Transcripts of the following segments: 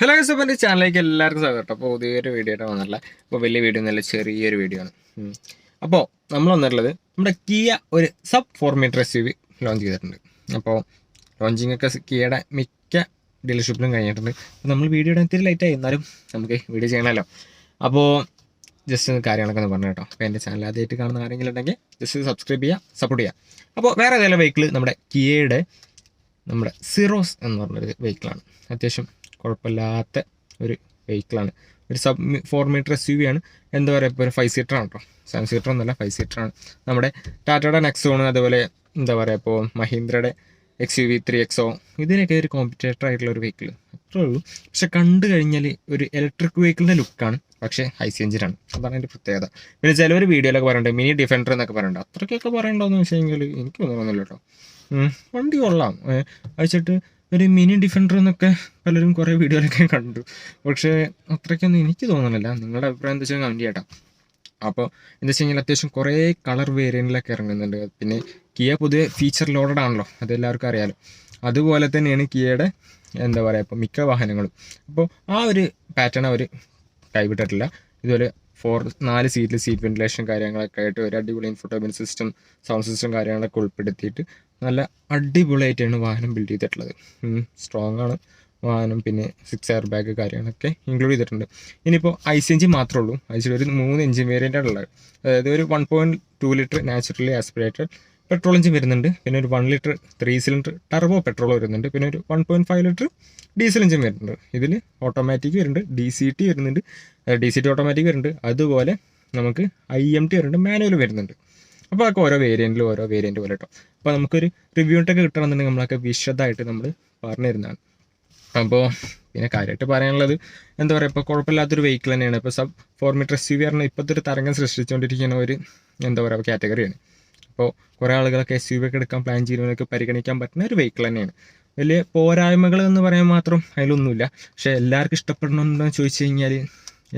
Hello guess എന്റെ ചാനലിലേക്ക് എല്ലാവർക്കും സ്വാഗതം. അപ്പോൾ പുതിയൊരു വീഡിയോ ആയിട്ട് വന്നിട്ടില്ല അപ്പോൾ വലിയ വീഡിയോ നല്ല ചെറിയൊരു വീഡിയോ ആണ്. അപ്പോൾ നമ്മൾ വന്നിട്ടുള്ളത് നമ്മുടെ കിയ ഒരു sub four meter S U launch ചെയ്തിട്ടുണ്ട്. അപ്പോൾ ലോഞ്ചിങ് ഒക്കെ കിയയുടെ മിക്ക ഡീലർഷിപ്പിലും കഴിഞ്ഞിട്ടുണ്ട്. അപ്പോൾ നമ്മൾ വീഡിയോ ഇടാൻ ഇത്തിരി ലേറ്റായി എന്നാലും നമുക്ക് വീഡിയോ ചെയ്യണമല്ലോ. അപ്പോൾ ജസ്റ്റ് കാര്യങ്ങളൊക്കെ ഒന്ന് പറഞ്ഞു കേട്ടോ. അപ്പോൾ എന്റെ ചാനൽ ആദ്യമായിട്ട് കാണുന്ന ആരെങ്കിലും ഉണ്ടെങ്കിൽ ജസ്റ്റ് സബ്സ്ക്രൈബ് ചെയ്യുക സപ്പോർട്ട് ചെയ്യുക. അപ്പോൾ വേറെ ഏതെങ്കിലും വെഹിക്കിൾ നമ്മുടെ കിയയുടെ നമ്മുടെ സിറോസ് എന്ന് പറഞ്ഞൊരു വെഹിക്കിളാണ് അത്യാവശ്യം കുഴപ്പമില്ലാത്ത ഒരു വെഹിക്കിളാണ്. ഒരു sub four metre S U V ആണ്. എന്താ പറയുക ഇപ്പോൾ ഒരു ഫൈവ് സീറ്റർ ആണ് കേട്ടോ സെവൻ സീറ്റർ ഒന്നുമല്ല ഫൈവ് സീറ്റർ ആണ്. നമ്മുടെ ടാറ്റയുടെ നെക്സോൺ അതുപോലെ എന്താ പറയുക ഇപ്പോൾ മഹീന്ദ്രയുടെ X U V three XO ഇതിനൊക്കെ ഒരു കോമ്പറ്റേറ്റർ ആയിട്ടുള്ള ഒരു വെഹിക്കിൾ അത്രേ ഉള്ളൂ. പക്ഷെ കണ്ടു കഴിഞ്ഞാൽ ഒരു ഇലക്ട്രിക് വെഹിക്കിളിന്റെ ലുക്കാണ് പക്ഷേ ഹൈ സെഞ്ചിനാണ് അതാണ് അതിന്റെ പ്രത്യേകത. പിന്നെ ചിലവർ വീഡിയോയിലൊക്കെ പറയുന്നുണ്ട് മിനി ഡിഫൻഡർ എന്നൊക്കെ പറയുന്നുണ്ട് അത്രയ്ക്കൊക്കെ പറയണ്ടോന്ന് വെച്ച് കഴിഞ്ഞാൽ എനിക്ക് തോന്നുന്നില്ല കേട്ടോ വണ്ടി കൊള്ളാം. ഏഹ്, അയച്ചിട്ട് ഒരു മിനി ഡിഫൻഡർ എന്നൊക്കെ പലരും കുറേ വീഡിയോയിലൊക്കെ കണ്ടു. പക്ഷേ അത്രയ്ക്കൊന്നും എനിക്ക് തോന്നുന്നില്ല. നിങ്ങളുടെ അഭിപ്രായം എന്താ വെച്ചാൽ കമന്റ് ചെയ്യട്ടോ. അപ്പോൾ എന്താ വെച്ച് കഴിഞ്ഞാൽ അത്യാവശ്യം കുറേ കളർ വേരിയന്റിലൊക്കെ ഇറങ്ങുന്നുണ്ട്. പിന്നെ കിയ പൊതുവെ ഫീച്ചർ ലോഡഡ് ആണല്ലോ. അതെല്ലാവർക്കും അറിയാലോ. അതുപോലെ തന്നെയാണ് കിയയുടെ എന്താ പറയുക ഇപ്പോൾ മിക്ക വാഹനങ്ങളും. അപ്പോൾ ആ ഒരു പാറ്റേൺ അവർ കൈവിട്ടിട്ടില്ല. ഇതുപോലെ ഫോർ നാല് സീറ്റിൽ സീറ്റ് വെന്റിലേഷൻ കാര്യങ്ങളൊക്കെ ആയിട്ട് ഒരു അടിപൊളി ഇൻഫോർട്ടൈൻമെന്റ് സിസ്റ്റം സൗണ്ട് സിസ്റ്റം കാര്യങ്ങളൊക്കെ ഉൾപ്പെടുത്തിയിട്ട് നല്ല അടിപൊളിയായിട്ടാണ് വാഹനം ബിൽഡ് ചെയ്തിട്ടുള്ളത്. സ്ട്രോങ് ആണ്. വാഹനം പിന്നെ സിക്സ് എയർ ബാഗ് കാര്യങ്ങളൊക്കെ ഇൻക്ലൂഡ് ചെയ്തിട്ടുണ്ട്. ഇനിയിപ്പോൾ ഐസ് എഞ്ചിൻ മാത്രമേ ഉള്ളൂ. ഐസിൽ ഒരു മൂന്ന് എഞ്ചിൻ വേരിയന്റാണ് ഉള്ളത്. അതായത് ഒരു one point two litre naturally aspirated petrol engine വരുന്നുണ്ട്. പിന്നെ ഒരു one litre three cylinder turbo petrol വരുന്നുണ്ട്. പിന്നെ ഒരു one point five litre diesel engine വരുന്നുണ്ട്. ഇതിൽ ഓട്ടോമാറ്റിക് വരുന്നുണ്ട്. ഡി സി ടി വരുന്നുണ്ട്. ഡി സി ടി ഓട്ടോമാറ്റിക് വരുന്നുണ്ട്. അതുപോലെ നമുക്ക് ഐ എം ടി വരുന്നുണ്ട്. മാനുവൽ വരുന്നുണ്ട്. അപ്പോൾ അതൊക്കെ ഓരോ വേരിയന്റിലും ഓരോ വേരിയന്റ് പോലെ കേട്ടോ അപ്പോൾ നമുക്കൊരു റിവ്യൂട്ടൊക്കെ കിട്ടണമെന്നുണ്ടെങ്കിൽ നമ്മളൊക്കെ വിശദമായിട്ട് നമ്മൾ പറഞ്ഞു തരുന്നതാണ് അപ്പോൾ പിന്നെ കാര്യമായിട്ട് പറയാനുള്ളത് എന്താ പറയുക ഇപ്പോൾ കുഴപ്പമില്ലാത്തൊരു വെഹിക്കിൾ തന്നെയാണ്. ഇപ്പോൾ sub four meter U V പറഞ്ഞാൽ ഇപ്പോഴത്തെ ഒരു തരംഗം സൃഷ്ടിച്ചുകൊണ്ടിരിക്കുന്ന ഒരു എന്താ പറയുക കാറ്റഗറിയാണ് അപ്പോൾ കുറേ ആളുകളൊക്കെ എസ് യു വി ഒക്കെ എടുക്കാൻ പ്ലാൻ ചെയ്യുന്നവരൊക്കെ പരിഗണിക്കാൻ പറ്റുന്ന ഒരു വെഹിക്കിൾ തന്നെയാണ്. വലിയ പോരായ്മകൾ എന്ന് പറയാൻ മാത്രം അതിലൊന്നുമില്ല. പക്ഷേ എല്ലാവർക്കും ഇഷ്ടപ്പെടണമെന്ന് ചോദിച്ചു കഴിഞ്ഞാൽ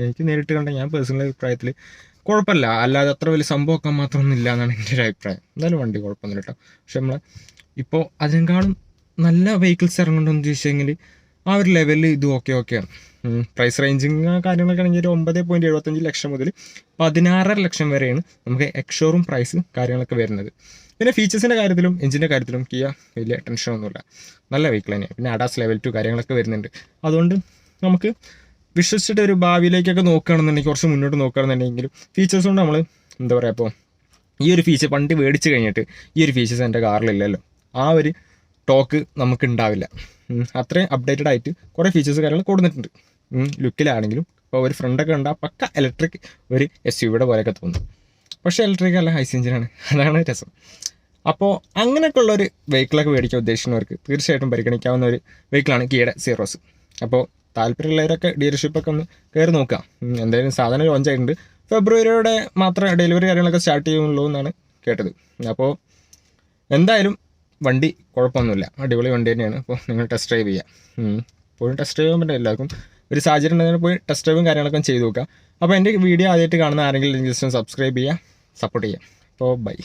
എനിക്ക് നേരിട്ട് കണ്ട ഞാൻ പേഴ്സണൽ അഭിപ്രായത്തിൽ കുഴപ്പമില്ല. അല്ലാതെ അത്ര വലിയ സംഭവമൊക്കെ മാത്രമൊന്നും ഇല്ല എന്നാണ് എന്റെ ഒരു അഭിപ്രായം. എന്തായാലും വണ്ടി കുഴപ്പമൊന്നുമില്ല കേട്ടോ. പക്ഷെ നമ്മൾ ഇപ്പോൾ അതിനേക്കാളും നല്ല വെഹിക്കിൾസ് ഇറങ്ങുന്നുണ്ടെന്ന് ചോദിച്ചു കഴിഞ്ഞാൽ ആ ഒരു ലെവലിൽ ഇത് ഓക്കെ ഓക്കെയാണ് പ്രൈസ് റേഞ്ചിങ് കാര്യങ്ങളൊക്കെ ആണെങ്കിൽ ഒരു ഒമ്പത് പോയിന്റ് എഴുപത്തഞ്ച് ലക്ഷം മുതൽ പതിനാറര ലക്ഷം വരെയാണ് നമുക്ക് എക്സോറും പ്രൈസ് കാര്യങ്ങളൊക്കെ വരുന്നത്. പിന്നെ ഫീച്ചേഴ്സിന്റെ കാര്യത്തിലും എഞ്ചിന്റെ കാര്യത്തിലും കിയ വലിയ ടെൻഷനൊന്നുമില്ല നല്ല വെഹിക്കിൾ തന്നെയാണ്. പിന്നെ അഡാസ് ലെവൽ ടു കാര്യങ്ങളൊക്കെ വരുന്നുണ്ട്. അതുകൊണ്ട് നമുക്ക് വിശ്വസിച്ചിട്ട് ഒരു ഭാവിയിലേക്കൊക്കെ നോക്കുകയാണെന്നുണ്ടെങ്കിൽ കുറച്ച് മുന്നോട്ട് നോക്കുകയാണെന്നുണ്ടെങ്കിലും ഫീച്ചേഴ്സ് കൊണ്ട് നമ്മൾ എന്താ പറയുക ഇപ്പോൾ ഈ ഒരു ഫീച്ചർ പണ്ട് മേടിച്ച് കഴിഞ്ഞിട്ട് ഈ ഒരു ഫീച്ചേഴ്സ് എന്റെ കാറിലില്ലല്ലോ. ആ ഒരു ടോക്ക് നമുക്ക് ഉണ്ടാവില്ല അത്രയും അപ്ഡേറ്റഡ് ആയിട്ട് കുറേ ഫീച്ചേഴ്സ് കാര്യങ്ങൾ കൊടുത്തിട്ടുണ്ട്. ലുക്കിലാണെങ്കിലും ഇപ്പോൾ ഒരു ഫ്രണ്ടൊക്കെ ഉണ്ടാ പക്ക ഇലക്ട്രിക് ഒരു എസ് യു വിയുടെ പോലെയൊക്കെ തോന്നും. പക്ഷേ ഇലക്ട്രിക് അല്ല ഹൈസ് എഞ്ചിനാണ് അതാണ് രസം. അപ്പോൾ അങ്ങനെയൊക്കെയുള്ള ഒരു വെഹിക്കിളൊക്കെ മേടിക്കാൻ ഉദ്ദേശിക്കുന്നവർക്ക് തീർച്ചയായിട്ടും പരിഗണിക്കാവുന്ന ഒരു വെഹിക്കിളാണ് കിയുടെ സീറോസ് അപ്പോൾ താല്പര്യമുള്ളവരൊക്കെ ഡീലർഷിപ്പൊക്കെ ഒന്ന് കയറി നോക്കാം. എന്തായാലും സാധനം ലോഞ്ച് ആയിട്ടുണ്ട് ഫെബ്രുവരിയോടെ മാത്രം ഡെലിവറി കാര്യങ്ങളൊക്കെ സ്റ്റാർട്ട് ചെയ്യുള്ളൂ എന്നാണ് കേട്ടത്. അപ്പോൾ എന്തായാലും വണ്ടി കുഴപ്പമൊന്നുമില്ല. അടിപൊളി വണ്ടി തന്നെയാണ്. അപ്പോൾ നിങ്ങൾ ടെസ്റ്റ് ഡ്രൈവ് ചെയ്യാം. പോയി ടെസ്റ്റ് ഡ്രൈവ് ചെയ്യാൻ പറ്റില്ല. എല്ലാവർക്കും ഒരു സാഹചര്യം ഉണ്ടെങ്കിൽ പോയി ടെസ്റ്റ് ഡ്രൈവും കാര്യങ്ങളൊക്കെ ചെയ്ത് നോക്കാം. അപ്പോൾ എന്റെ വീഡിയോ ആദ്യമായിട്ട് കാണുന്ന ആരെങ്കിലും ജസ്റ്റ് സബ്സ്ക്രൈബ് ചെയ്യുക സപ്പോർട്ട് ചെയ്യുക. അപ്പോൾ ബൈ